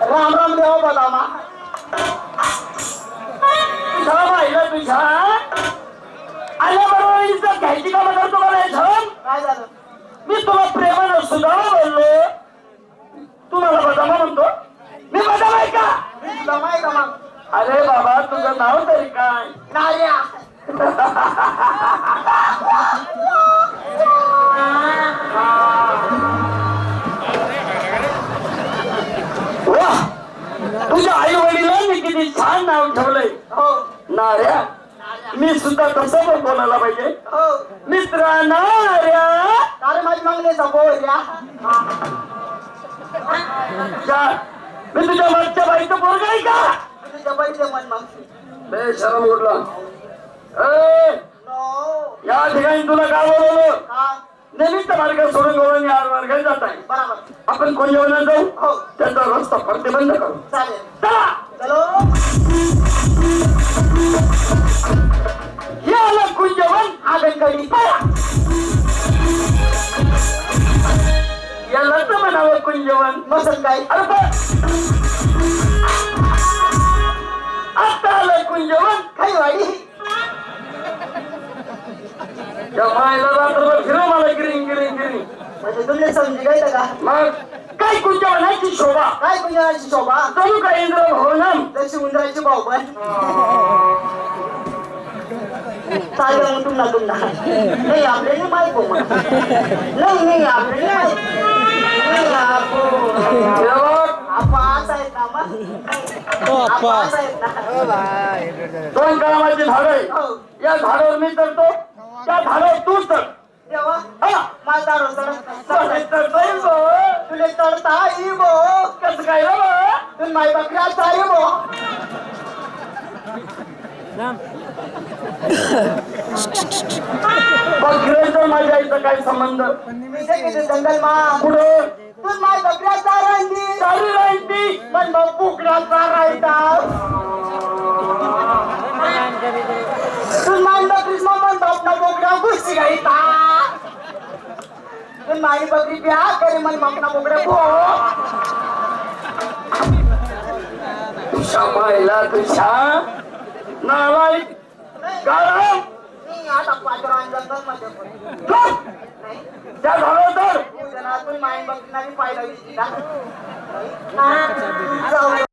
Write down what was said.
राम राम देव बदामा. चला पाहिलं तुझ्या आल्याबरोबर इज्जत घ्यायची का बघा तुम्हाला झन काय झालं? मी तुला प्रेमानं सुधारा बोललो. तुम्हाला बदामा म्हणतो. मी बदामा आहे का? बदामा आहे का मग? अरे बाबा तुझं नाव तरी काय? नार्या. किती छान नाव ठेवलंय. हो. नाऱ्या मी सुद्धा तसं पण बोलायला पाहिजे. हो. मित्रा नाऱ्या अरे माझी मागणीचा बोल या जा. मी तुझ्या मागच्या बाईचं पोरग आहे का? तुझ्या बैठे मन मग बेशरम उठला ए नो या ठिकाणी तुला काय बोलवलं? हा निमित्त मार्ग सोडून गोळून या मार्गाने जात आहे बराबर. आपण कोण जेवणात जाऊ? हो. त्यांचा रस्ता प्रतिबंध करू. चालेल. कुंजवन मसन काय? अरे आता आलं कुंजवन काही वाडी मायला रात्रभर फिरव मला गिरिंग गिरिंग गिरिंग म्हणजे तुमने समजी गई का? मग काय कुंजवनाची शोभा? काय कुंजनाची शोभा? जणू काय इंद्र भवनम? जशी उंदराची भाऊ पण. चालेल मग तुम्हाला तुम्हाला नाही आपले नाही माहीत हो मग. नाही नाही आपले दोन कामाची झाड आहे या झाडावर मी चढतो त्या झाडावर तू चढ. तुले चढता येई बो कसं काय? तुला माई बकऱ्या चालू बो बकऱ्याचं माझ्या आईचं काय संबंध ते जंगल मा पुढं तू माई बकरीच मग म्हणतो ना बोकड्या गुस्ती घाईता तू माई बकरी प्या करे मन मकना बोकड्या गो तुझ्या मायला तुझ्या नालायक कारण आता पाचरा! नाही. त्या झाडावर चढ. तू जरा तू माई बकरी पाहिलं जाऊ